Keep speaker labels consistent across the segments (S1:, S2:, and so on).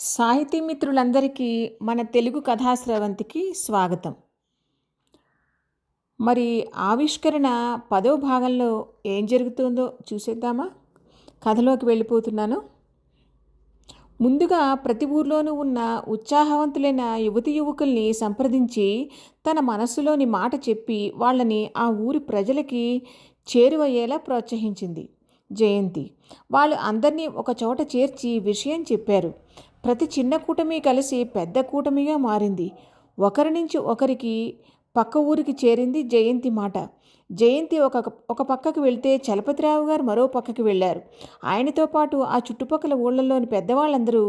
S1: సాహితీ మిత్రులందరికీ మన తెలుగు కథాశ్రవంతికి స్వాగతం. మరి ఆవిష్కరణ పదో భాగంలో ఏం జరుగుతుందో చూసేద్దామా? కథలోకి వెళ్ళిపోతున్నాను. ముందుగా ప్రతి ఊర్లోనూ ఉన్న ఉత్సాహవంతులైన యువతి యువకుల్ని సంప్రదించి తన మనస్సులోని మాట చెప్పి వాళ్ళని ఆ ఊరి ప్రజలకి చేరువయ్యేలా ప్రోత్సహించింది జయంతి. వాళ్ళు అందరినీ ఒక చోట చేర్చి విషయం చెప్పారు. ప్రతి చిన్న కూటమి కలిసి పెద్ద కూటమిగా మారింది. ఒకరి నుంచి ఒకరికి పక్క ఊరికి చేరింది జయంతి మాట. జయంతి ఒక ఒక పక్కకి వెళ్తే చలపతిరావు గారు మరో పక్కకి వెళ్ళారు ఆయనతో పాటు ఆ చుట్టుపక్కల ఊళ్ళల్లోని పెద్దవాళ్ళందరూ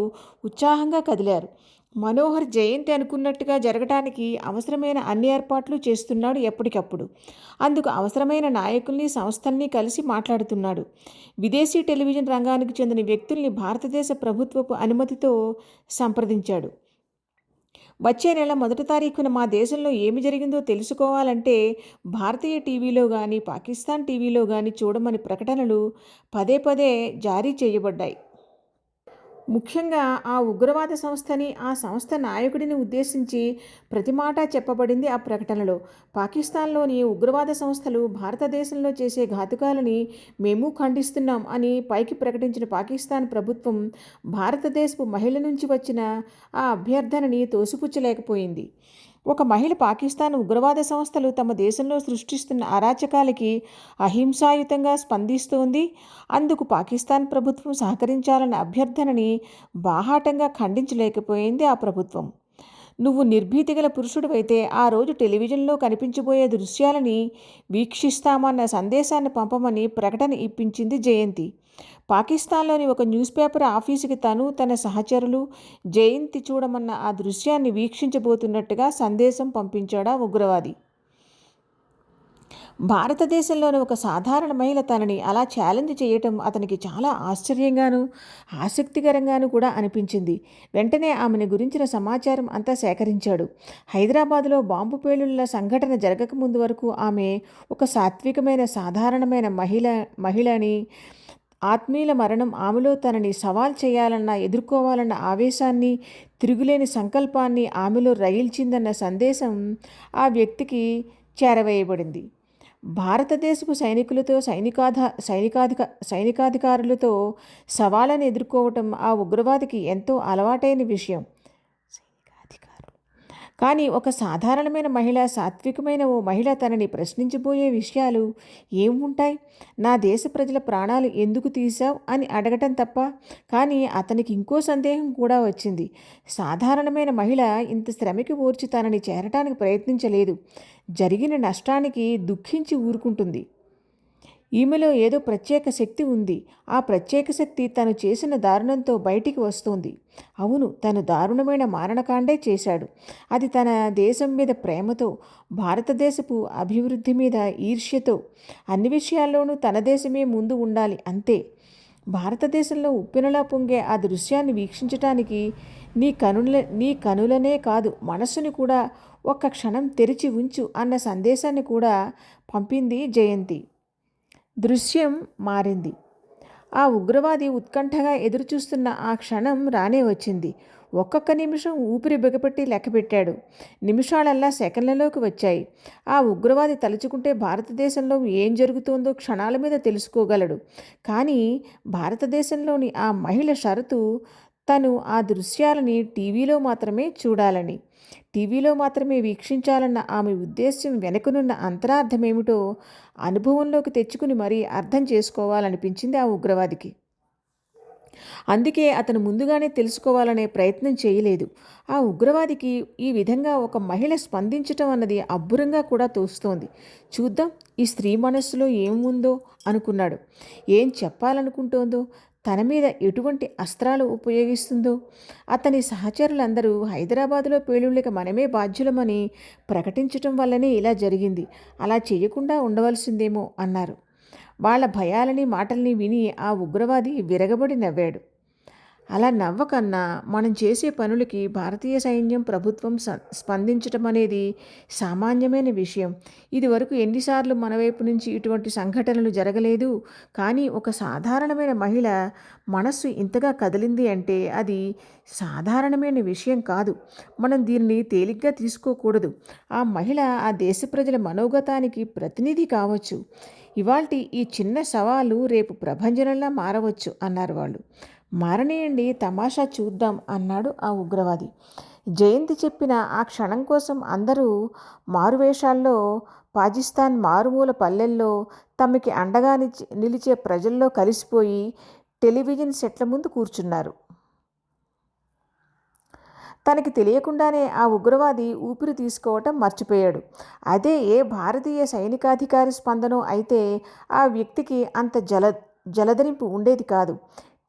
S1: ఉత్సాహంగా కదిలారు. మనోహర్ జయంతి అనుకున్నట్టుగా జరగటానికి అవసరమైన అన్ని ఏర్పాట్లు చేస్తున్నాడు ఎప్పటికప్పుడు. అందుకు అవసరమైన నాయకుల్ని సంస్థల్ని కలిసి మాట్లాడుతున్నాడు. విదేశీ టెలివిజన్ రంగానికి చెందిన వ్యక్తుల్ని భారతదేశ ప్రభుత్వపు అనుమతితో సంప్రదించాడు. వచ్చే నెల మొదటి తారీఖున మా దేశంలో ఏమి జరిగిందో తెలుసుకోవాలంటే భారతీయ టీవీలో కానీ పాకిస్తాన్ టీవీలో కానీ చూడమని ప్రకటనలు పదే పదే జారీ చేయబడ్డాయి. ముఖ్యంగా ఆ ఉగ్రవాద సంస్థని ఆ సంస్థ నాయకుడిని ఉద్దేశించి ప్రతి మాట చెప్పబడింది ఆ ప్రకటనలో. పాకిస్తాన్లోని ఉగ్రవాద సంస్థలు భారతదేశంలో చేసే ఘాతుకాలని మేము ఖండిస్తున్నాం అని పైకి ప్రకటించిన పాకిస్తాన్ ప్రభుత్వం భారతదేశపు మహిళ నుంచి వచ్చిన ఆ అభ్యర్థనని తోసిపుచ్చలేకపోయింది. ఒక మహిళ పాకిస్తాన్ ఉగ్రవాద సంస్థలు తమ దేశంలో సృష్టిస్తున్న అరాచకాలకి అహింసాయుతంగా స్పందిస్తోంది అందుకు పాకిస్తాన్ ప్రభుత్వం సహకరించాలన్న అభ్యర్థనని బాహాటంగా ఖండించలేకపోయింది ఆ ప్రభుత్వం. నువ్వు నిర్భీతి గల పురుషుడివైతే ఆ రోజు టెలివిజన్లో కనిపించబోయే దృశ్యాలని వీక్షిస్తామన్న సందేశాన్ని పంపమని ప్రకటన ఇప్పించింది జయంతి. పాకిస్తాన్లోని ఒక న్యూస్ పేపర్ ఆఫీసుకి తను తన సహచరులు జయంతి చూడమన్న ఆ దృశ్యాన్ని వీక్షించబోతున్నట్టుగా సందేశం పంపించాడా ఉగ్రవాది. భారతదేశంలోని ఒక సాధారణ మహిళ తనని అలా ఛాలెంజ్ చేయటం అతనికి చాలా ఆశ్చర్యంగాను ఆసక్తికరంగాను కూడా అనిపించింది. వెంటనే ఆమెను గురించిన సమాచారం అంతా సేకరించాడు. హైదరాబాద్లో బాంబు పేలుళ్ళ సంఘటన జరగకముందు వరకు ఆమె ఒక సాత్వికమైన సాధారణమైన మహిళ మహిళని ఆత్మీయుల మరణం ఆమెలో తనని సవాల్ చేయాలన్న ఎదుర్కోవాలన్న ఆవేశాన్ని తిరుగులేని సంకల్పాన్ని ఆమెలో రగిల్చిందన్న సందేశం ఆ వ్యక్తికి చేరవేయబడింది. భారతదేశపు సైనికులతో సైనికాధ సైనికాధిక సైనికాధికారులతో సవాళ్ళను ఎదుర్కోవటం ఆ ఉగ్రవాదికి ఎంతో అలవాటైన విషయం. కానీ ఒక సాధారణమైన మహిళ సాత్వికమైన ఓ మహిళ తనని ప్రశ్నించబోయే విషయాలు ఏముంటాయి? నా దేశ ప్రజల ప్రాణాలు ఎందుకు తీశావు? అని అడగటం తప్ప కానీ అతనికి ఇంకో సందేహం కూడా వచ్చింది. సాధారణమైన మహిళ ఇంత శ్రమకి ఓర్చి తనని చేరటానికి ప్రయత్నించలేదు. జరిగిన నష్టానికి దుఃఖించి ఊరుకుంటుంది. ఈమెలో ఏదో ప్రత్యేక శక్తి ఉంది. ఆ ప్రత్యేక శక్తి తను చేసిన దారుణంతో బయటికి వస్తోంది. అవును తను దారుణమైన మారణకాండే చేశాడు. అది తన దేశం మీద ప్రేమతో భారతదేశపు అభివృద్ధి మీద ఈర్ష్యతో అన్ని విషయాల్లోనూ తన దేశమే ముందు ఉండాలి అంతే. భారతదేశంలో ఉప్పెనలా పొంగే ఆ దృశ్యాన్ని వీక్షించటానికి నీ కనుల నీ కనులనే కాదు మనస్సుని కూడా ఒక్క క్షణం తెరిచి ఉంచు అన్న సందేశాన్ని కూడా పంపింది జయంతి. దృశ్యం మారింది. ఆ ఉగ్రవాది ఉత్కంఠగా ఎదురుచూస్తున్న ఆ క్షణం రానే వచ్చింది. ఒక్కొక్క నిమిషం ఊపిరి బిగపెట్టి లెక్కపెట్టాడు నిమిషాలల్లా సెకండ్లలోకి వచ్చాయి. ఆ ఉగ్రవాది తలుచుకుంటే భారతదేశంలో ఏం జరుగుతుందో క్షణాల మీద తెలుసుకోగలడు. కానీ భారతదేశంలోని ఆ మహిళ షరతు తను ఆ దృశ్యాలని టీవీలో మాత్రమే చూడాలని. టీవీలో మాత్రమే వీక్షించాలన్న ఆమె ఉద్దేశ్యం వెనుకనున్న అంతరార్థమేమిటో అనుభవంలోకి తెచ్చుకుని మరీ అర్థం చేసుకోవాలనిపించింది ఆ ఉగ్రవాదికి. అందుకే అతను ముందుగానే తెలుసుకోవాలనే ప్రయత్నం చేయలేదు. ఆ ఉగ్రవాదికి ఈ విధంగా ఒక మహిళ స్పందించటం అన్నది అబ్బురంగా కూడా తోస్తోంది. చూద్దాం ఈ స్త్రీ మనస్సులో ఏముందో అనుకున్నాడు. ఏం చెప్పాలనుకుంటోందో తన మీద ఎటువంటి అస్త్రాలు ఉపయోగిస్తుందో అతని సహచరులందరూ హైదరాబాదులో పేలుళ్ళకి మనమే బాధ్యులమని ప్రకటించటం వల్లనే ఇలా జరిగింది. అలా చేయకుండా ఉండవలసిందేమో అన్నారు. వాళ్ళ భయాలని మాటల్ని విని ఆ ఉగ్రవాది విరగబడి నవ్వాడు. అలా నవ్వకన్నా మనం చేసే పనులకి భారతీయ సైన్యం ప్రభుత్వం స్పందించటం అనేది సామాన్యమైన విషయం. ఇదివరకు ఎన్నిసార్లు మన వైపు నుంచి ఇటువంటి సంఘటనలు జరగలేదు. కానీ ఒక సాధారణమైన మహిళ మనస్సు ఇంతగా కదిలింది అంటే అది సాధారణమైన విషయం కాదు. మనం దీన్ని తేలిగ్గా తీసుకోకూడదు. ఆ మహిళ ఆ దేశ ప్రజల మనోగతానికి ప్రతినిధి కావచ్చు. ఇవాల్టి ఈ చిన్న సవాలు రేపు ప్రభంజనంలా మారవచ్చు అన్నారు వాళ్ళు. మారనీయండి తమాషా చూద్దాం అన్నాడు ఆ ఉగ్రవాది. జయంతి చెప్పిన ఆ క్షణం కోసం అందరూ మారువేషాల్లో పాకిస్తాన్ మారుమూల పల్లెల్లో తమకి అండగా నిలిచే ప్రజల్లో కలిసిపోయి టెలివిజన్ సెట్ల ముందు కూర్చున్నారు. తనకి తెలియకుండానే ఆ ఉగ్రవాది ఊపిరి తీసుకోవటం మర్చిపోయాడు. అదే ఏ భారతీయ సైనికాధికారి స్పందనో అయితే ఆ వ్యక్తికి అంత జల జలధరింపు ఉండేది కాదు.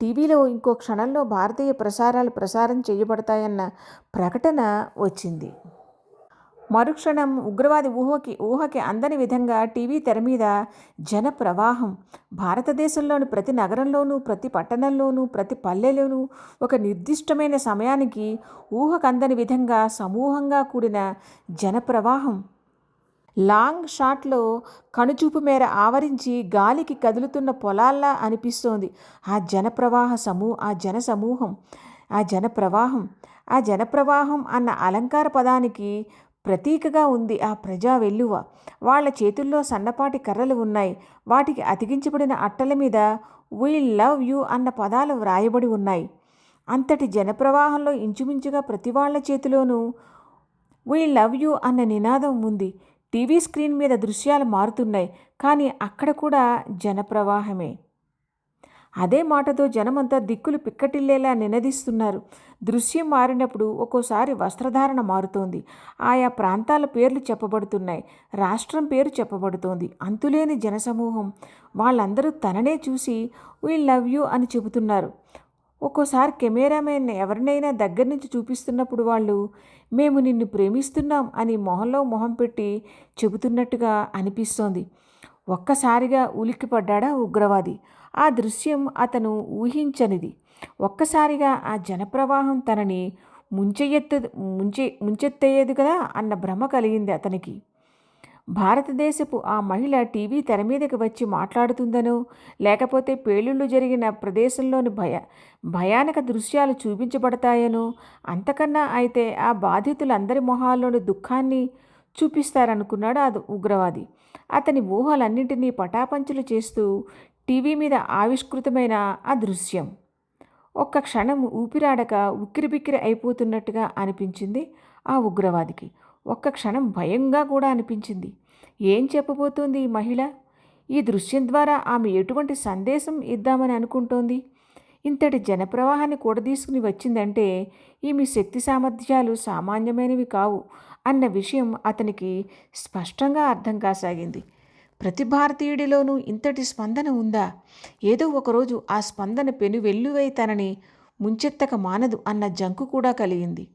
S1: టీవీలో ఇంకో క్షణంలో భారతీయ ప్రసారాలు ప్రసారం చేయబడతాయన్న ప్రకటన వచ్చింది. మరుక్షణం ఉగ్రవాది ఊహకి ఊహకి అందని విధంగా టీవీ తెర మీద జన ప్రవాహం భారతదేశంలోని ప్రతి నగరంలోనూ ప్రతి పట్టణంలోనూ ప్రతి పల్లెలోనూ ఒక నిర్దిష్టమైన సమయానికి ఊహకందని విధంగా సమూహంగా కూడిన జన ప్రవాహం లాంగ్ షాట్లో కనుచూపు మేర ఆవరించి గాలికి కదులుతున్న పొలాల్లా అనిపిస్తోంది. ఆ జనప్రవాహ సమూ ఆ జన సమూహం ఆ జన ప్రవాహం ఆ జనప్రవాహం అన్న అలంకార పదానికి ప్రతీకగా ఉంది ఆ ప్రజా వెల్లువ. వాళ్ళ చేతుల్లో సన్నపాటి కర్రలు ఉన్నాయి. వాటికి అతికించబడిన అట్టల మీద వీ లవ్ యూ అన్న పదాలు వ్రాయబడి ఉన్నాయి. అంతటి జనప్రవాహంలో ఇంచుమించుగా ప్రతి వాళ్ళ చేతిలోనూ వీ లవ్ యూ అన్న నినాదం ఉంది. టీవీ స్క్రీన్ మీద దృశ్యాలు మారుతున్నాయి కానీ అక్కడ కూడా జనప్రవాహమే. అదే మాటతో జనమంతా దిక్కులు పిక్కటిల్లేలా నినదిస్తున్నారు. దృశ్యం మారినప్పుడు ఒక్కోసారి వస్త్రధారణ మారుతోంది. ఆయా ప్రాంతాల పేర్లు చెప్పబడుతున్నాయి. రాష్ట్రం పేరు చెప్పబడుతోంది. అంతులేని జనసమూహం. వాళ్ళందరూ తననే చూసి వీ లవ్ యూ అని చెబుతున్నారు. ఒక్కోసారి కెమెరామెన్ ఎవరినైనా దగ్గర నుంచి చూపిస్తున్నప్పుడు వాళ్ళు మేము నిన్ను ప్రేమిస్తున్నాం అని మొహంలో మొహం పెట్టి చెబుతున్నట్టుగా అనిపిస్తోంది. ఒక్కసారిగా ఉలిక్కిపడ్డాడా ఉగ్రవాది. ఆ దృశ్యం అతను ఊహించనిది. ఒక్కసారిగా ఆ జనప్రవాహం తనని ముంచెయ్యెత్తు ముంచె ముంచెత్తయ్యేది కదా అన్న భ్రమ కలిగింది అతనికి. భారతదేశపు ఆ మహిళ టీవీ తెర మీదకి వచ్చి మాట్లాడుతుందనో లేకపోతే పేలుళ్ళు జరిగిన ప్రదేశంలోని భయ భయానక దృశ్యాలు చూపించబడతాయనో అంతకన్నా అయితే ఆ బాధితులందరి మొహాల్లోని దుఃఖాన్ని చూపిస్తారనుకున్నాడు అది ఉగ్రవాది. అతని ఊహలన్నింటినీ పటాపంచులు చేస్తూ టీవీ మీద ఆవిష్కృతమైన ఆ దృశ్యం. ఒక్క క్షణం ఊపిరాడక ఉక్కిరిబిక్కిరి అయిపోతున్నట్టుగా అనిపించింది ఆ ఉగ్రవాదికి. ఒక్క క్షణం భయంగా కూడా అనిపించింది. ఏం చెప్పబోతోంది ఈ మహిళ? ఈ దృశ్యం ద్వారా ఆమె ఎటువంటి సందేశం ఇద్దామని అనుకుంటోంది? ఇంతటి జనప్రవాహాన్ని కూడదీసుకుని వచ్చిందంటే ఈమె శక్తి సామర్థ్యాలు సామాన్యమైనవి కావు అన్న విషయం అతనికి స్పష్టంగా అర్థం కాసాగింది. ప్రతి భారతీయుడిలోనూ ఇంతటి స్పందన ఉందా? ఏదో ఒకరోజు ఆ స్పందన పెను వెల్లువై తనని ముంచెత్తక మానదు అన్న జంకు కూడా కలిగింది.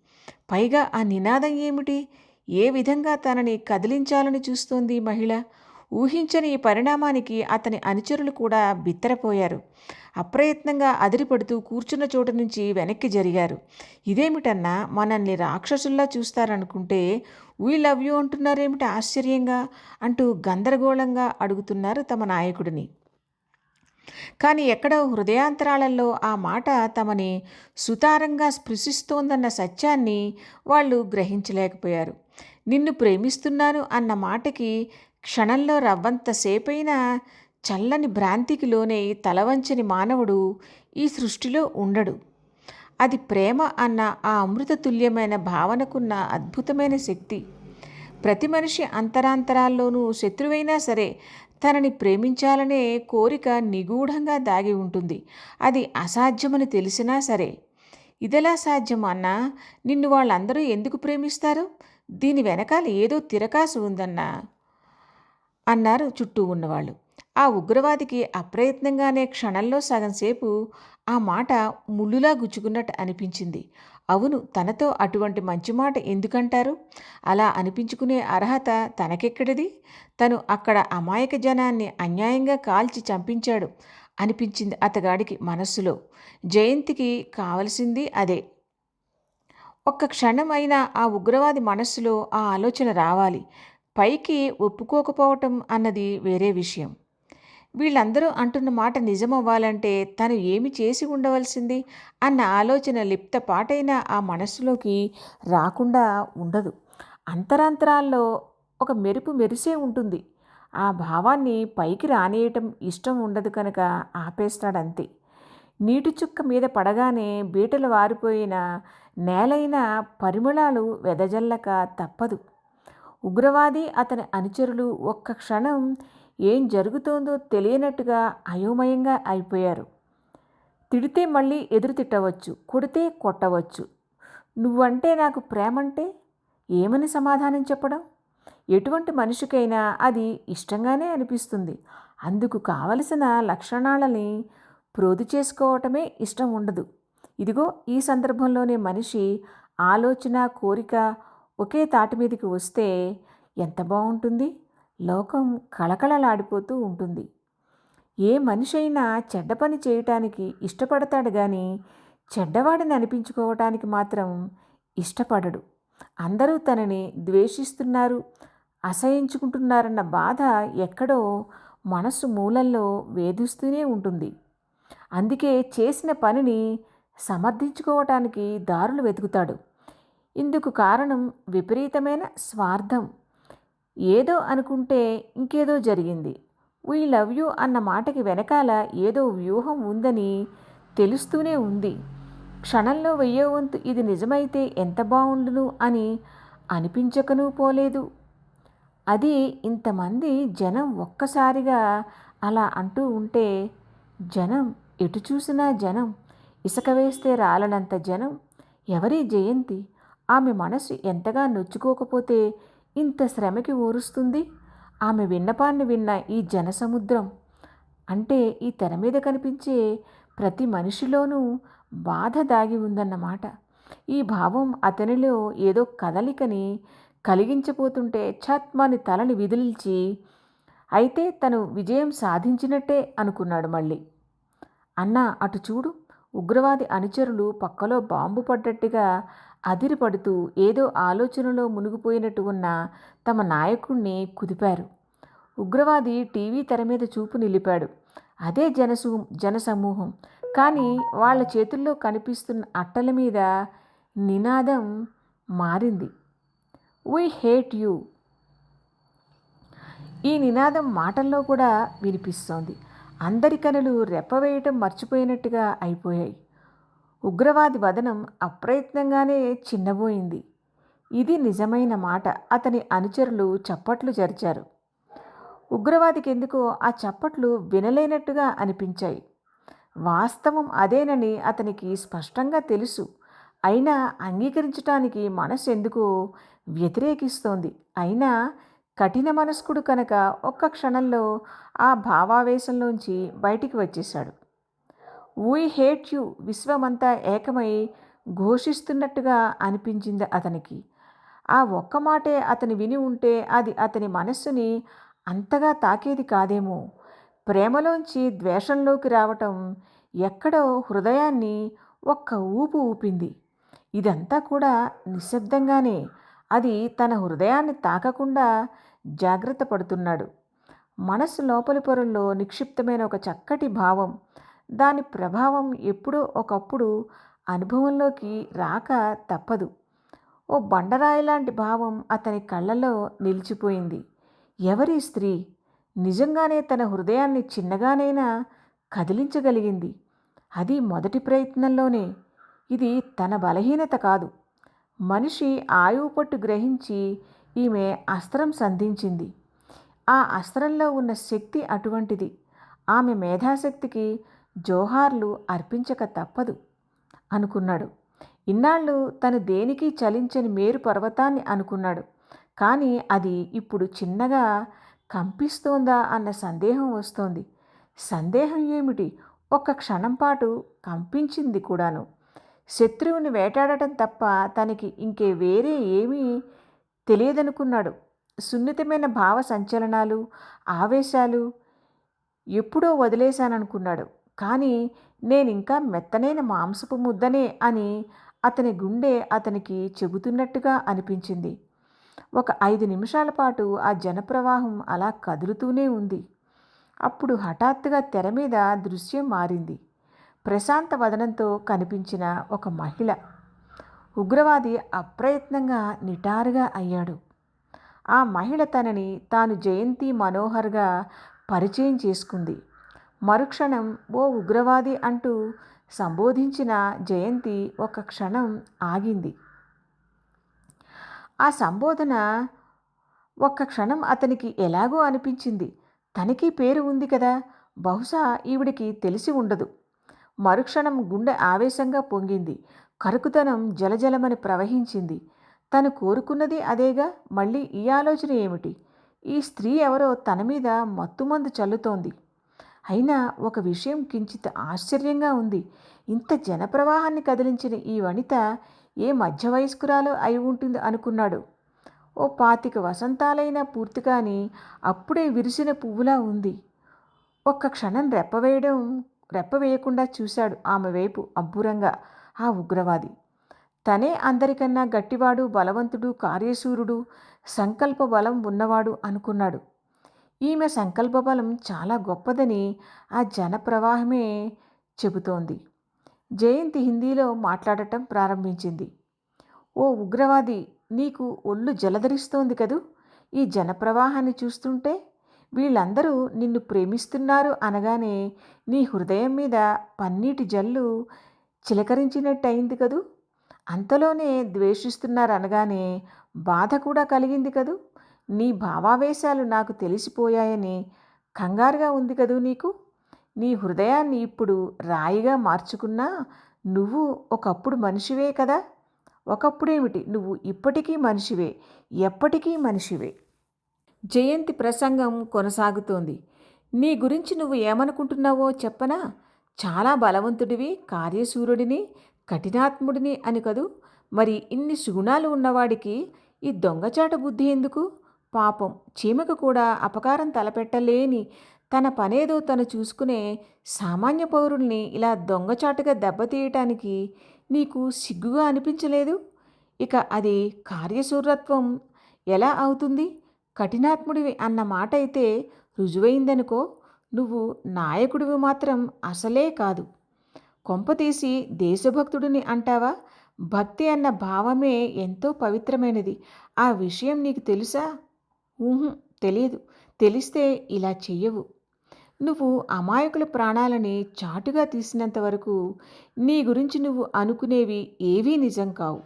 S1: పైగా ఆ నినాదం ఏమిటి? ఏ విధంగా తనని కదిలించాలని చూస్తోంది మహిళ? ఊహించని ఈ పరిణామానికి అతని అనుచరులు కూడా బిత్తరపోయారు. అప్రయత్నంగా అదిరిపడుతూ కూర్చున్న చోటు నుంచి వెనక్కి జరిగారు. ఇదేమిటన్నా మనల్ని రాక్షసుల్లా చూస్తారనుకుంటే వీ లవ్ యూ అంటున్నారేమిటి ఆశ్చర్యంగా? అంటూ గందరగోళంగా అడుగుతున్నారు తమ నాయకుడిని. కానీ ఎక్కడో హృదయాంతరాలలో ఆ మాట తమని సుతారంగా స్పృశిస్తోందన్న సత్యాన్ని వాళ్ళు గ్రహించలేకపోయారు. నిన్ను ప్రేమిస్తున్నాను అన్న మాటకి క్షణంలో రవ్వంతసేపైనా చల్లని భ్రాంతికి లోనే తలవంచని మానవుడు ఈ సృష్టిలో ఉండడు. అది ప్రేమ అన్న ఆ అమృతతుల్యమైన భావనకున్న అద్భుతమైన శక్తి. ప్రతి మనిషి అంతరాంతరాల్లోనూ శత్రువైనా సరే తనని ప్రేమించాలనే కోరిక నిగూఢంగా దాగి ఉంటుంది. అది అసాధ్యమని తెలిసినా సరే. ఇదెలా సాధ్యం అన్నా? నిన్ను వాళ్ళందరూ ఎందుకు ప్రేమిస్తారు? దీని వెనకాల ఏదో తిరకాసు ఉందన్నా అన్నారు చుట్టూ ఉన్నవాళ్ళు. ఆ ఉగ్రవాదికి అప్రయత్నంగానే క్షణంలో సగం సేపు ఆ మాట ముళ్ళులా గుచ్చుకున్నట్టు అనిపించింది. అవును తనతో అటువంటి మంచి మాట ఎందుకంటారు? అలా అనిపించుకునే అర్హత తనకెక్కడిది? తను అక్కడ అమాయక జనాన్ని అన్యాయంగా కాల్చి చంపించాడు అనిపించింది అతగాడికి మనస్సులో. జయంతికి కావలసింది అదే ఒక్క క్షణమైనా ఆ ఉగ్రవాది మనస్సులో ఆ ఆలోచన రావాలి. పైకి ఒప్పుకోకపోవటం అన్నది వేరే విషయం. వీళ్ళందరూ అంటున్న మాట నిజమవ్వాలంటే తను ఏమి చేసి ఉండవలసింది అన్న ఆలోచన లిప్తపాటైన ఆ మనస్సులోకి రాకుండా ఉండదు. అంతరాంతరాల్లో ఒక మెరుపు మెరిసే ఉంటుంది. ఆ భావాన్ని పైకి రానియటం ఇష్టం ఉండదు కనుక ఆపేస్తాడంతే. నీటి చుక్క మీద పడగానే బీటలు వారిపోయిన నేలైన పరిమళాలు వెదజల్లక తప్పదు. ఉగ్రవాది అతని అనుచరులు ఒక్క క్షణం ఏం జరుగుతోందో తెలియనట్టుగా అయోమయంగా అయిపోయారు. తిడితే మళ్ళీ ఎదురు తిట్టవచ్చు కొడితే కొట్టవచ్చు. నువ్వంటే నాకు ప్రేమంటే ఏమని సమాధానం చెప్పడం? ఎటువంటి మనిషికైనా అది ఇష్టంగానే అనిపిస్తుంది. అందుకు కావలసిన లక్షణాలని ప్రోధి చేసుకోవటమే ఇష్టం ఉండదు. ఇదిగో ఈ సందర్భంలోనే మనిషి ఆలోచన కోరిక ఒకే తాటి మీదకి వస్తే ఎంత బాగుంటుంది లోకం కళకళలాడిపోతూ ఉంటుంది. ఏ మనిషి అయినా చెడ్డ పని చేయటానికి ఇష్టపడతాడు కానీ చెడ్డవాడిని అనిపించుకోవటానికి మాత్రం ఇష్టపడడు. అందరూ తనని ద్వేషిస్తున్నారు అసహించుకుంటున్నారన్న బాధ ఎక్కడో మనసు మూలంలో వేధిస్తూనే ఉంటుంది. అందుకే చేసిన పనిని సమర్థించుకోవటానికి దారులు వెతుకుతాడు. ఇందుకు కారణం విపరీతమైన స్వార్థం. ఏదో అనుకుంటే ఇంకేదో జరిగింది. వీ లవ్ యూ అన్న మాటకి వెనకాల ఏదో వ్యూహం ఉందని తెలుస్తూనే ఉంది. క్షణంలో వెయ్యో వంతు ఇది నిజమైతే ఎంత బాగుండును అని అనిపించకనూ పోలేదు. అది ఇంతమంది జనం ఒక్కసారిగా అలా అంటూ ఉంటే జనం ఎటు చూసినా జనం ఇసుక వేస్తే రాలనంత జనం ఎవరి జయంతి? ఆమె మనసు ఎంతగా నొచ్చుకోకపోతే ఇంత శ్రమకి ఊరుస్తుంది? ఆమె విన్నపాన్ని విన్న ఈ జనసముద్రం అంటే ఈ తెర మీద కనిపించే ప్రతి మనిషిలోనూ బాధ దాగి ఉందన్నమాట. ఈ భావం అతనిలో ఏదో కదలికని కలిగించబోతుంటే ఛత్మని తలని విదిలించి అయితే తను విజయం సాధించినట్టే అనుకున్నాడు మళ్ళీ. అన్నా అటు చూడు. ఉగ్రవాది అనుచరులు పక్కలో బాంబు పడ్డట్టుగా అదిరిపడుతూ ఏదో ఆలోచనలో మునిగిపోయినట్టు ఉన్న తమ నాయకుణ్ణి కుదిపారు. ఉగ్రవాది టీవీ తెర మీద చూపు నిలిపాడు. అదే జనసూ జనసమూహం. కానీ వాళ్ళ చేతుల్లో కనిపిస్తున్న అట్టల మీద నినాదం మారింది. వీ హేట్ యూ ఈ నినాదం మాటల్లో కూడా వినిపిస్తోంది. అందరి కనులు రెప్పవేయటం మర్చిపోయినట్టుగా అయిపోయాయి. ఉగ్రవాది వదనం అప్రయత్నంగానే చిన్నబోయింది. ఇది నిజమైన మాట అతని అనుచరులు చప్పట్లు జరిచారు. ఉగ్రవాదికి ఎందుకో ఆ చప్పట్లు వినలేనట్టుగా అనిపించాయి. వాస్తవం అదేనని అతనికి స్పష్టంగా తెలుసు. అయినా అంగీకరించటానికి మనసు ఎందుకో వ్యతిరేకిస్తోంది. అయినా కఠిన మనస్కుడు కనుక ఒక్క క్షణంలో ఆ భావావేశంలోంచి బయటికి వచ్చేశాడు. వీ హేట్ యు విశ్వమంతా ఏకమై ఘోషిస్తున్నట్టుగా అనిపించింది అతనికి. ఆ ఒక్క మాటే అతని విని ఉంటే అది అతని మనస్సుని అంతగా తాకేది కాదేమో. ప్రేమలోంచి ద్వేషంలోకి రావటం ఎక్కడో హృదయాన్ని ఒక్క ఊపు ఊపింది. ఇదంతా కూడా నిశ్శబ్దంగానే అది తన హృదయాన్ని తాకకుండా జాగ్రత్త పడుతున్నాడు. మనస్సు లోపలి పొరల్లో నిక్షిప్తమైన ఒక చక్కటి భావం దాని ప్రభావం ఎప్పుడో ఒకప్పుడు అనుభవంలోకి రాక తప్పదు. ఓ బండరాయి లాంటి భావం అతని కళ్ళలో నిలిచిపోయింది. ఎవరి స్త్రీ నిజంగానే తన హృదయాన్ని చిన్నగానైనా కదిలించగలిగింది? అది మొదటి ప్రయత్నంలోనే. ఇది తన బలహీనత కాదు. మనిషి ఆయువు పట్టు గ్రహించి ఈమె అస్త్రం సంధించింది. ఆ అస్త్రంలో ఉన్న శక్తి అటువంటిది. ఆమె మేధాశక్తికి జోహార్లు అర్పించక తప్పదు అనుకున్నాడు. ఇన్నాళ్ళు తను దేనికి చలించని మేరు పర్వతాన్ని అనుకున్నాడు. కానీ అది ఇప్పుడు చిన్నగా కంపిస్తోందా అన్న సందేహం వస్తోంది. సందేహం ఏమిటి? ఒక్క క్షణం పాటు కంపించింది కూడాను. శత్రువుని వేటాడటం తప్ప తనకి ఇంకే వేరే ఏమీ తెలియదనుకున్నాడు. సున్నితమైన భావ సంచలనాలు ఆవేశాలు ఎప్పుడో వదిలేశాననుకున్నాడు. కానీ నేనింకా మెత్తనైన మాంసపు ముద్దనే అని అతని గుండె అతనికి చెబుతున్నట్టుగా అనిపించింది. ఒక ఐదు నిమిషాల పాటు ఆ జనప్రవాహం అలా కదులుతూనే ఉంది. అప్పుడు హఠాత్తుగా తెర మీద దృశ్యం మారింది. ప్రశాంత వదనంతో కనిపించిన ఒక మహిళ. ఉగ్రవాది అప్రయత్నంగా నిటారుగా అయ్యాడు. ఆ మహిళ తనని తాను జయంతి మనోహర్గా పరిచయం చేసుకుంది. మరుక్షణం ఓ ఉగ్రవాది అంటూ సంబోధించిన జయంతి ఒక క్షణం ఆగింది. ఆ సంబోధన ఒక్క క్షణం అతనికి ఎలాగో అనిపించింది. తనకి పేరు ఉంది కదా. బహుశా ఈవిడికి తెలిసి ఉండదు. మరుక్షణం గుండె ఆవేశంగా పొంగింది. కరుకుతనం జలజలమని ప్రవహించింది. తను కోరుకున్నది అదేగా మళ్ళీ ఈ ఆలోచన ఏమిటి? ఈ స్త్రీ ఎవరో తన మీద మత్తుమందు చల్లుతోంది. అయినా ఒక విషయం కించిత్ ఆశ్చర్యంగా ఉంది. ఇంత జనప్రవాహాన్ని కదిలించిన ఈ వనిత ఏ మధ్య వయస్కురాలో అయి ఉంటుంది అనుకున్నాడు. ఓ పాతిక వసంతాలైనా పూర్తి కాని అప్పుడే విరిసిన పువ్వులా ఉంది. ఒక్క క్షణం రెప్పవేయడం రెప్ప వేయకుండా చూశాడు ఆమె వైపు అబ్బురంగా ఆ ఉగ్రవాది. తనే అందరికన్నా గట్టివాడు బలవంతుడు కార్యశూరుడు సంకల్ప బలం ఉన్నవాడు అనుకున్నాడు. ఈమె సంకల్ప బలం చాలా గొప్పదని ఆ జనప్రవాహమే చెబుతోంది. జయంతి హిందీలో మాట్లాడటం ప్రారంభించింది. ఓ ఉగ్రవాది నీకు ఒళ్ళు జలధరిస్తోంది కదూ? ఈ జనప్రవాహాన్ని చూస్తుంటే వీళ్ళందరూ నిన్ను ప్రేమిస్తున్నారు అనగానే నీ హృదయం మీద పన్నీటి జల్లు చిలకరించినట్టయింది కదూ? అంతలోనే ద్వేషిస్తున్నారు అనగానే బాధ కూడా కలిగింది కదూ? నీ భావావేశాలు నాకు తెలిసిపోయాయని కంగారుగా ఉంది కదూ నీకు? నీ హృదయాన్ని ఇప్పుడు రాయిగా మార్చుకున్నా నువ్వు ఒకప్పుడు మనిషివే కదా? ఒకప్పుడేమిటి? నువ్వు ఇప్పటికీ మనిషివే ఎప్పటికీ మనిషివే. జయంతి ప్రసంగం కొనసాగుతోంది. నీ గురించి నువ్వు ఏమనుకుంటున్నావో చెప్పనా? చాలా బలవంతుడివి కార్యశూరుడిని కఠినాత్ముడిని అని కదూ? మరి ఇన్ని సుగుణాలు ఉన్నవాడికి ఈ దొంగచాట బుద్ధి ఎందుకు? పాపం చీమకు కూడా అపకారం తలపెట్టలేని తన పనేదో తను చూసుకునే సామాన్య పౌరుల్ని ఇలా దొంగచాటుగా దెబ్బతీయటానికి నీకు సిగ్గుగా అనిపించలేదు? ఇక అది కార్యశూరత్వం ఎలా అవుతుంది? కఠినాత్ముడివి అన్న మాట అయితే రుజువైందనుకో నువ్వు నాయకుడివి మాత్రం అసలే కాదు. కొంపతీసి దేశభక్తుడిని అంటావా? భక్తి అన్న భావమే ఎంతో పవిత్రమైనది. ఆ విషయం నీకు తెలుసా? ఊహు తెలియదు. తెలిస్తే ఇలా చెయ్యవు. నువ్వు అమాయకుల ప్రాణాలని చాటుగా తీసినంత వరకు నీ గురించి నువ్వు అనుకునేవి ఏవీ నిజం కావు.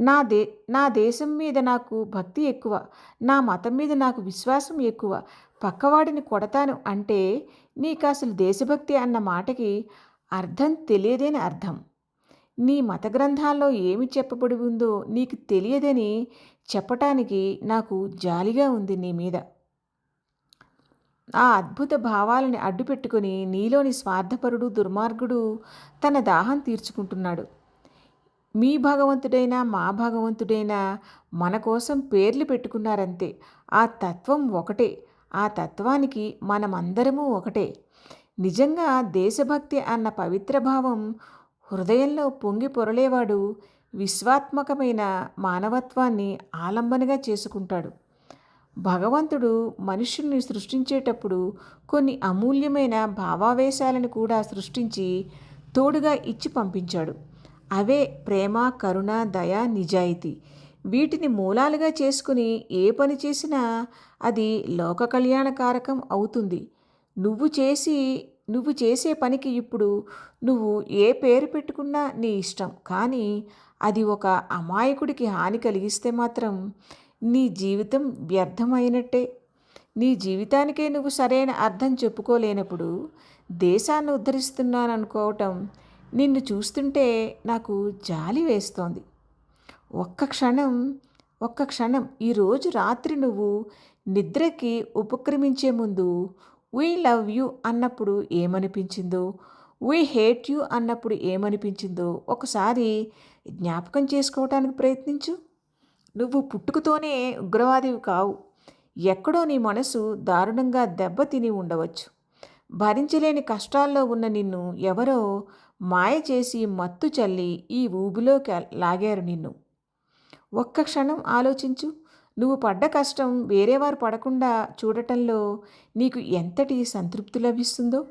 S1: నా దే నా దేశం మీద నాకు భక్తి ఎక్కువ. నా మతం మీద నాకు విశ్వాసం ఎక్కువ. పక్కవాడిని కొడతాను అంటే నీకు అసలు దేశభక్తి అన్న మాటకి అర్థం తెలియదేని అర్థం. నీ మత గ్రంథాల్లో ఏమి చెప్పబడి ఉందో నీకు తెలియదని చెప్పటానికి నాకు జాలిగా ఉంది నీ మీద. ఆ అద్భుత భావాలని అడ్డుపెట్టుకుని నీలోని స్వార్థపరుడు దుర్మార్గుడు తన దాహం తీర్చుకుంటున్నాడు. మీ భగవంతుడైనా మా భగవంతుడైనా మన కోసం పేర్లు పెట్టుకున్నారంతే. ఆ తత్వం ఒకటే. ఆ తత్వానికి మనమందరము ఒకటే. నిజంగా దేశభక్తి అన్న పవిత్ర భావం హృదయంలో పొంగి పొరలేవాడు విశ్వాత్మకమైన మానవత్వాన్ని ఆలంబనగా చేసుకుంటాడు. భగవంతుడు మనుషుల్ని సృష్టించేటప్పుడు కొన్ని అమూల్యమైన భావావేశాలను కూడా సృష్టించి తోడుగా ఇచ్చి పంపించాడు. అవే ప్రేమ కరుణ దయ నిజాయితీ. వీటిని మూలాలుగా చేసుకుని ఏ పని చేసినా అది లోక కళ్యాణకారకం అవుతుంది. నువ్వు చేసి నువ్వు చేసే పనికి ఇప్పుడు నువ్వు ఏ పేరు పెట్టుకున్నా నీ ఇష్టం. కానీ అది ఒక అమాయకుడికి హాని కలిగిస్తే మాత్రం నీ జీవితం వ్యర్థమైనట్టే. నీ జీవితానికే నువ్వు సరైన అర్థం చెప్పుకోలేనప్పుడు దేశాన్ని ఉద్ధరిస్తున్నాననుకోవటం నిన్ను చూస్తుంటే నాకు జాలి వేస్తోంది. ఒక్క క్షణం ఒక్క క్షణం. ఈరోజు రాత్రి నువ్వు నిద్రకి ఉపక్రమించే ముందు వీ లవ్ యూ అన్నప్పుడు ఏమనిపించిందో వీ హేట్ యూ అన్నప్పుడు ఏమనిపించిందో ఒకసారి జ్ఞాపకం చేసుకోవటానికి ప్రయత్నించు. నువ్వు పుట్టుకతోనే ఉగ్రవాదివి కావు. ఎక్కడో నీ మనసు దారుణంగా దెబ్బతిని ఉండవచ్చు. భరించలేని కష్టాల్లో ఉన్న నిన్ను ఎవరో మాయ చేసి మత్తు చల్లి ఈ ఊబిలోకి లాగారు నిన్ను. ఒక్క క్షణం ఆలోచించు. నువ్వు పడ్డ కష్టం వేరేవారు పడకుండా చూడటంలో నీకు ఎంతటి సంతృప్తి లభిస్తుందో?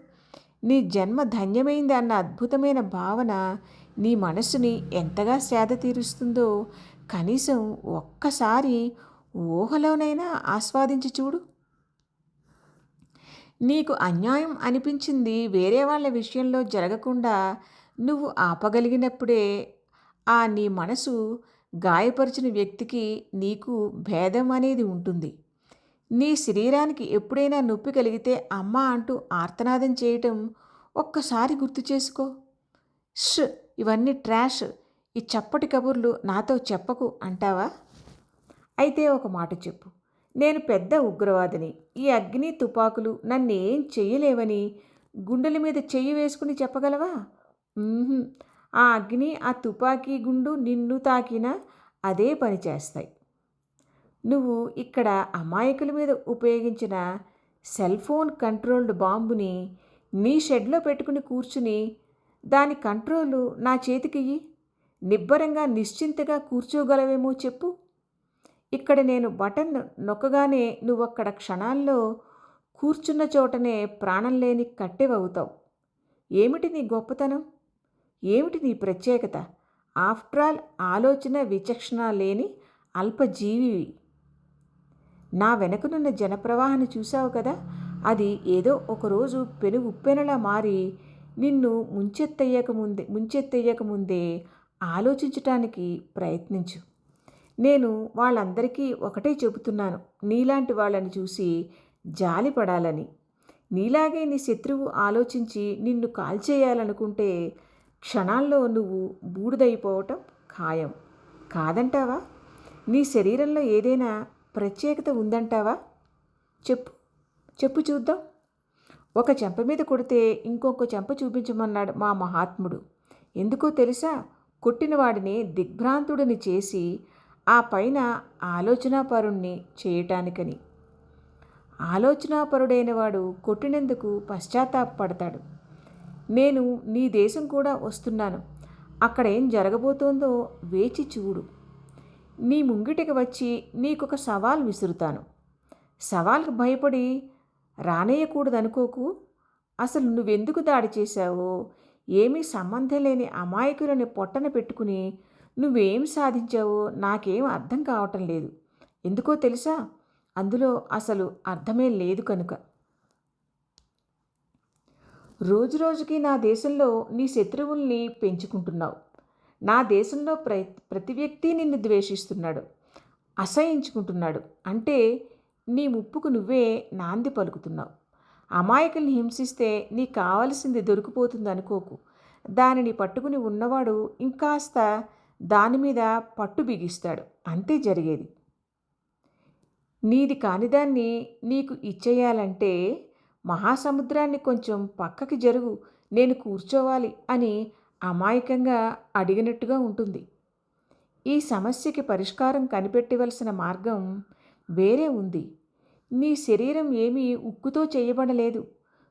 S1: నీ జన్మ ధన్యమైంది అన్న అద్భుతమైన భావన నీ మనసుని ఎంతగా సేద తీరుస్తుందో కనీసం ఒక్కసారి ఊహలోనైనా ఆస్వాదించి చూడు. నీకు అన్యాయం అనిపించింది వేరే వాళ్ళ విషయంలో జరగకుండా నువ్వు ఆపగలిగినప్పుడే ఆ నీ మనసు గాయపరిచిన వ్యక్తికి నీకు భేదం అనేది ఉంటుంది. నీ శరీరానికి ఎప్పుడైనా నొప్పి కలిగితే అమ్మ అంటూ ఆర్తనాదం చేయటం ఒక్కసారి గుర్తు చేసుకో. ష్ ఇవన్నీ ట్రాష్ ఈ చప్పటి కబుర్లు నాతో చెప్పకు అంటావా? అయితే ఒక మాట చెప్పు. నేను పెద్ద ఉగ్రవాదిని. ఈ అగ్ని తుపాకులు నన్ను ఏం గుండెల మీద చెయ్యి వేసుకుని చెప్పగలవా? ఆ అగ్ని ఆ తుపాకీ గుండు నిన్ను తాకినా అదే పని చేస్తాయి. నువ్వు ఇక్కడ అమాయకుల మీద ఉపయోగించిన సెల్ ఫోన్ కంట్రోల్డ్ బాంబుని నీ షెడ్లో పెట్టుకుని కూర్చుని దాని కంట్రోలు నా చేతికియ్యి. నిబ్బరంగా నిశ్చింతగా కూర్చోగలవేమో చెప్పు. ఇక్కడ నేను బటన్ నొక్కగానే నువ్వు అక్కడ క్షణాల్లో కూర్చున్న చోటనే ప్రాణం లేని కట్టెవవుతావు. ఏమిటి నీ గొప్పతనం? ఏమిటి నీ ప్రత్యేకత? ఆఫ్టర్ ఆల్ ఆలోచన విచక్షణ లేని అల్పజీవి నా వెనకనున్న జనప్రవాహాన్ని చూశావు కదా? అది ఏదో ఒకరోజు పెను ఉప్పెనలా మారి నిన్ను ముంచెత్తయ్యక ముందే ముంచెత్తయ్యక ముందే ఆలోచించటానికి ప్రయత్నించు. నేను వాళ్ళందరికీ ఒకటే చెబుతున్నాను. నీలాంటి వాళ్ళని చూసి జాలిపడాలని నీలాగే నీ శత్రువు ఆలోచించి నిన్ను కాల్చేయాలనుకుంటే క్షణాల్లో నువ్వు బూడిదైపోవటం ఖాయం. కాదంటావా? నీ శరీరంలో ఏదైనా ప్రత్యేకత ఉందంటావా? చెప్పు. చెప్పు చూద్దాం. ఒక చెంప మీద కొడితే ఇంకొక చెంప చూపించమన్నాడు మా మహాత్ముడు. ఎందుకో తెలుసా? కొట్టిన వాడిని దిగ్భ్రాంతుడిని చేసి ఆ పైన ఆలోచనాపరుణ్ణి చేయటానికని. ఆలోచనాపరుడైన వాడు కొట్టినందుకు పశ్చాత్తాపడతాడు నేను నీ దేశం కూడా వస్తున్నాను. అక్కడ ఏం జరగబోతోందో వేచి చూడు. నీ ముంగిటికి వచ్చి నీకొక సవాల్ విసురుతాను. సవాల్కి భయపడి రానేయకూడదనుకోకు. అసలు నువ్వెందుకు దాడి చేశావో? ఏమీ సంబంధం లేని అమాయకులని పొట్టన పెట్టుకుని నువ్వేం సాధించావో నాకేం అర్థం కావటం లేదు. ఎందుకో తెలుసా? అందులో అసలు అర్థమే లేదు కనుక. రోజు రోజుకి నా దేశంలో నీ శత్రువుల్ని పెంచుకుంటున్నావు. నా దేశంలో ప్ర ప్రతి వ్యక్తి నిన్ను ద్వేషిస్తున్నాడు. అసహించుకుంటున్నాడు. అంటే నీ ముప్పుకు నువ్వే నాంది పలుకుతున్నావు. అమాయకుల్ని హింసిస్తే నీకు కావలసింది దొరికిపోతుంది అనుకోకు. దానిని పట్టుకుని ఉన్నవాడు ఇంకాస్త దాని మీద పట్టు బిగిస్తాడు. అంతే జరిగేది. నీది కానిదాన్ని నీకు ఇచ్చేయాలంటే మహాసముద్రాన్ని కొంచెం పక్కకి జరుగు నేను కూర్చోవాలి అని అమాయకంగా అడిగినట్టుగా ఉంటుంది. ఈ సమస్యకి పరిష్కారం కనిపెట్టవలసిన మార్గం వేరే ఉంది. నీ శరీరం ఏమీ ఉక్కుతో చేయబడలేదు.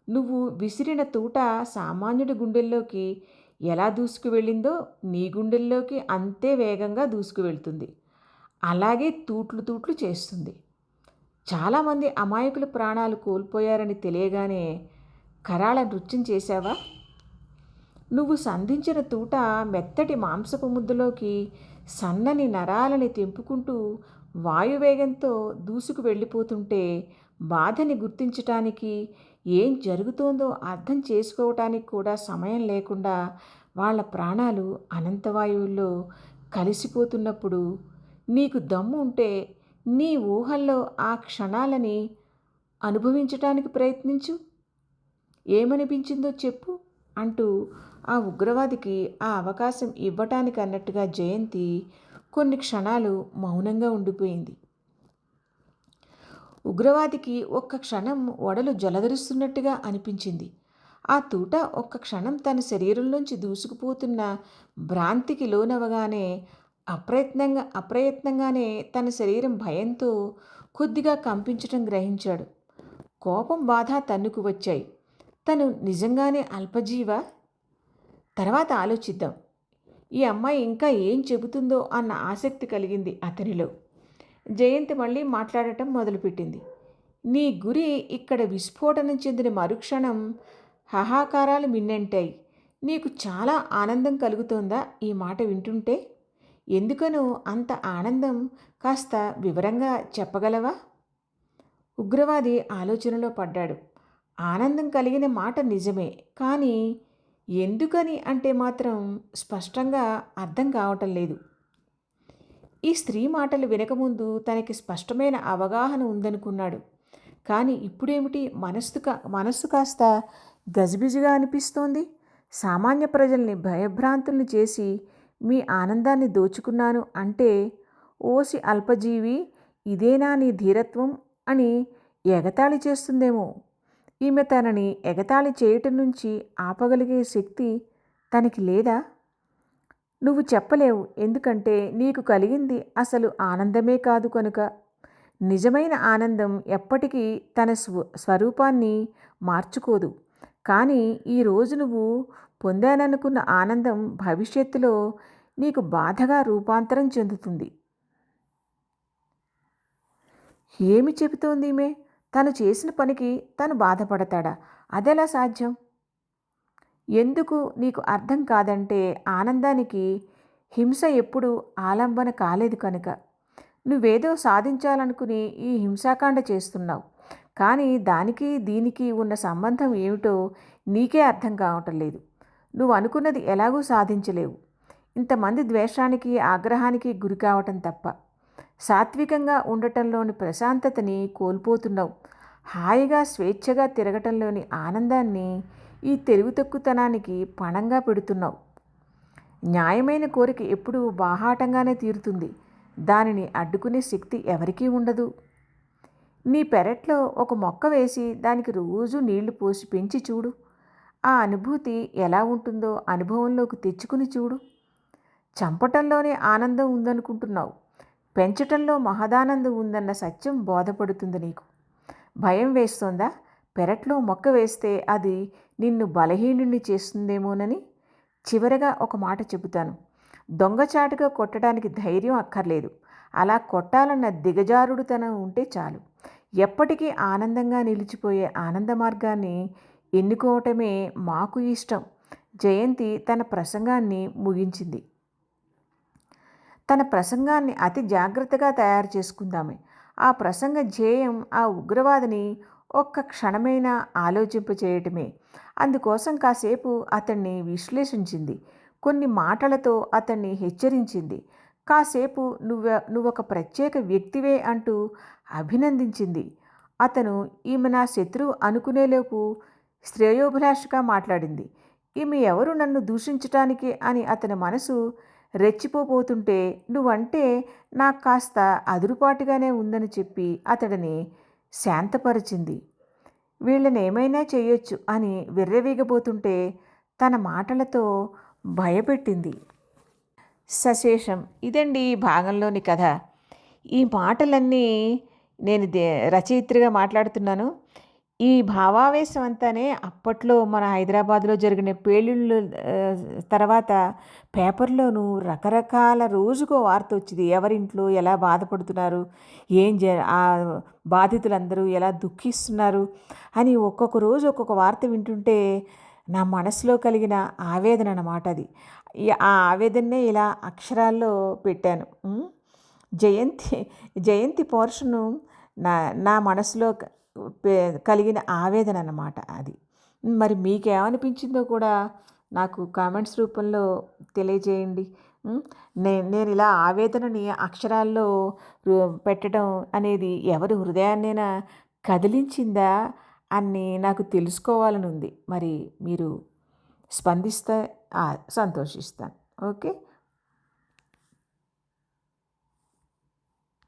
S1: నువ్వు విసిరిన తూట సామాన్యుడి గుండెల్లోకి ఎలా దూసుకు వెళ్ళిందో నీ గుండెల్లోకి అంతే వేగంగా దూసుకు వెళ్తుంది. అలాగే తూట్లు తూట్లు చేస్తుంది. చాలామంది అమాయకుల ప్రాణాలు కోల్పోయారని తెలియగానే కరాళ నృత్యం చేశావా? నువ్వు సంధించిన తూట మెత్తటి మాంసపు ముద్దలోకి సన్నని నరాలని తెంపుకుంటూ వాయువేగంతో దూసుకు వెళ్ళిపోతుంటే బాధని గుర్తించటానికి ఏం జరుగుతోందో అర్థం చేసుకోవటానికి కూడా సమయం లేకుండా వాళ్ళ ప్రాణాలు అనంతవాయువుల్లో కలిసిపోతున్నప్పుడు నీకు దమ్ము ఉంటే నీ ఊహల్లో ఆ క్షణాలని అనుభవించటానికి ప్రయత్నించు. ఏమనిపించిందో చెప్పు అంటూ ఆ ఉగ్రవాదికి ఆ అవకాశం ఇవ్వటానికి అన్నట్టుగా జయంతి కొన్ని క్షణాలు మౌనంగా ఉండిపోయింది. ఉగ్రవాదికి ఒక్క క్షణం ఒడలు జలధరిస్తున్నట్టుగా అనిపించింది. ఆ తూట ఒక్క క్షణం తన శరీరంలోంచి దూసుకుపోతున్న భ్రాంతికి లోనవగానే అప్రయత్నంగా అప్రయత్నంగానే తన శరీరం భయంతో కొద్దిగా కంపించటం గ్రహించాడు. కోపం బాధ తన్నుకు వచ్చాయి. తను నిజంగానే అల్పజీవ? తర్వాత ఆలోచిద్దాం. ఈ అమ్మాయి ఇంకా ఏం చెబుతుందో అన్న ఆసక్తి కలిగింది అతనిలో. జయంతి మళ్ళీ మాట్లాడటం మొదలుపెట్టింది. నీ గురి ఇక్కడ విస్ఫోటనం చెందిన మరుక్షణం హాహాకారాలు మిన్నంటాయి. నీకు చాలా ఆనందం కలుగుతోందా ఈ మాట వింటుంటే? ఎందుకనో అంత ఆనందం కాస్త వివరంగా చెప్పగలవా? ఉగ్రవాది ఆలోచనలో పడ్డాడు. ఆనందం కలిగిన మాట నిజమే కానీ ఎందుకని అంటే మాత్రం స్పష్టంగా అర్థం కావటం లేదు. ఈ స్త్రీ మాటలు వినకముందు తనకి స్పష్టమైన అవగాహన ఉందనుకున్నాడు. కానీ ఇప్పుడేమిటి? మనస్సు కా మనస్సు కాస్త గజిబిజిగా అనిపిస్తోంది. సామాన్య ప్రజల్ని భయభ్రాంతుల్ని చేసి మీ ఆనందాన్ని దోచుకున్నాను అంటే ఓసి అల్పజీవి ఇదేనా నీ ధీరత్వం అని ఎగతాళి చేస్తుందేమో. ఈమె తనని ఎగతాళి చేయటం నుంచి ఆపగలిగే శక్తి తనకి లేదా? నువ్వు చెప్పలేవు. ఎందుకంటే నీకు కలిగింది అసలు ఆనందమే కాదు కనుక. నిజమైన ఆనందం ఎప్పటికీ తన స్వ స్వరూపాన్ని మార్చుకోదు. కానీ ఈరోజు నువ్వు పొందాననుకున్న ఆనందం భవిష్యత్తులో నీకు బాధగా రూపాంతరం చెందుతుంది. ఏమి చెబుతోంది ఈమె? తను చేసిన పనికి తను బాధపడతాడా? అదెలా సాధ్యం? ఎందుకు నీకు అర్థం కాదంటే ఆనందానికి హింస ఎప్పుడు ఆలంబన కాలేదు కనుక. నువ్వేదో సాధించాలనుకుని ఈ హింసాకాండ చేస్తున్నావు. కానీ దానికి దీనికి ఉన్న సంబంధం ఏమిటో నీకే అర్థం కావటం లేదు. నువ్వు అనుకున్నది ఎలాగూ సాధించలేవు. ఇంతమంది ద్వేషానికి ఆగ్రహానికి గురి కావటం తప్ప. సాత్వికంగా ఉండటంలోని ప్రశాంతతని కోల్పోతున్నావు. హాయిగా స్వేచ్ఛగా తిరగటంలోని ఆనందాన్ని ఈ తెలివి తక్కువతనానికి పణంగా పెడుతున్నావు. న్యాయమైన కోరిక ఎప్పుడూ బాహాటంగానే తీరుతుంది. దానిని అడ్డుకునే శక్తి ఎవరికీ ఉండదు. నీ పెరట్లో ఒక మొక్క వేసి దానికి రోజు నీళ్ళు పోసి పెంచి చూడు. ఆ అనుభూతి ఎలా ఉంటుందో అనుభవంలోకి తెచ్చుకుని చూడు. చంపటంలోనే ఆనందం ఉందనుకుంటున్నావు. పెంచటంలో మహదానందం ఉందన్న సత్యం బోధపడుతుంది నీకు. భయం వేస్తోందా? పెరట్లో మొక్క వేస్తే అది నిన్ను బలహీనుణ్ణి చేస్తుందేమోనని చివరగా ఒక మాట చెబుతాను. దొంగచాటుగా కొట్టడానికి ధైర్యం అక్కర్లేదు. అలా కొట్టాలన్న దిగజారుడుతనం ఉంటే చాలు. ఎప్పటికీ ఆనందంగా నిలిచిపోయే ఆనంద మార్గాన్ని ఎన్నుకోవటమే మాకు ఇష్టం. జయంతి తన ప్రసంగాన్ని ముగించింది. తన ప్రసంగాన్ని అతి జాగ్రత్తగా తయారు చేసుకుందామే. ఆ ప్రసంగ ధ్యేయం ఆ ఉగ్రవాదిని ఒక్క క్షణమైనా ఆలోచింపచేయటమే అందుకోసం కాసేపు అతన్ని విశ్లేషించింది. కొన్ని మాటలతో అతన్ని హెచ్చరించింది. కాసేపు నువ్వు నువ్వొక ప్రత్యేక వ్యక్తివే అంటూ అభినందించింది. అతను ఈమె నా శత్రువు అనుకునేలోపు శ్రేయోభిలాషగా మాట్లాడింది. ఈమె ఎవరు నన్ను దూషించటానికి అని అతని మనసు రెచ్చిపోబోతుంటే నువ్వంటే నాకు కాస్త అదురుపాటుగానే ఉందని చెప్పి అతడిని శాంతపరిచింది. వీళ్ళని ఏమైనా చేయొచ్చు అని విర్రవీగబోతుంటే తన మాటలతో భయపెట్టింది. సశేషం ఇదండి ఈ భాగంలోని కథ. ఈ మాటలన్నీ నేను దే రచయిత్రిగా మాట్లాడుతున్నాను. ఈ భావావేశం అంతానే అప్పట్లో మన హైదరాబాద్లో జరిగిన పేలుళ్ళు తర్వాత పేపర్లోనూ రకరకాల రోజుకో వార్త వచ్చింది. ఎవరింట్లో ఎలా బాధపడుతున్నారు ఏం జ ఆ బాధితులందరూ ఎలా దుఃఖిస్తున్నారు అని ఒక్కొక్క రోజు ఒక్కొక్క వార్త వింటుంటే నా మనసులో కలిగిన ఆవేదన అన్నమాట అది. ఆ ఆవేదననే ఇలా అక్షరాల్లో పెట్టాను. జయంతి జయంతి పోర్షను నా నా మనసులో కలిగిన ఆవేదన అన్నమాట అది. మరి మీకేమనిపించిందో కూడా నాకు కామెంట్స్ రూపంలో తెలియజేయండి. నేను నేను ఇలా ఆవేదనని అక్షరాల్లో రు- పెట్టడం అనేది ఎవరి హృదయాన్నైనా కదిలించిందా అని నాకు తెలుసుకోవాలని ఉంది మరి మీరు స్పందిస్తే సంతోషిస్తాను. ఓకే?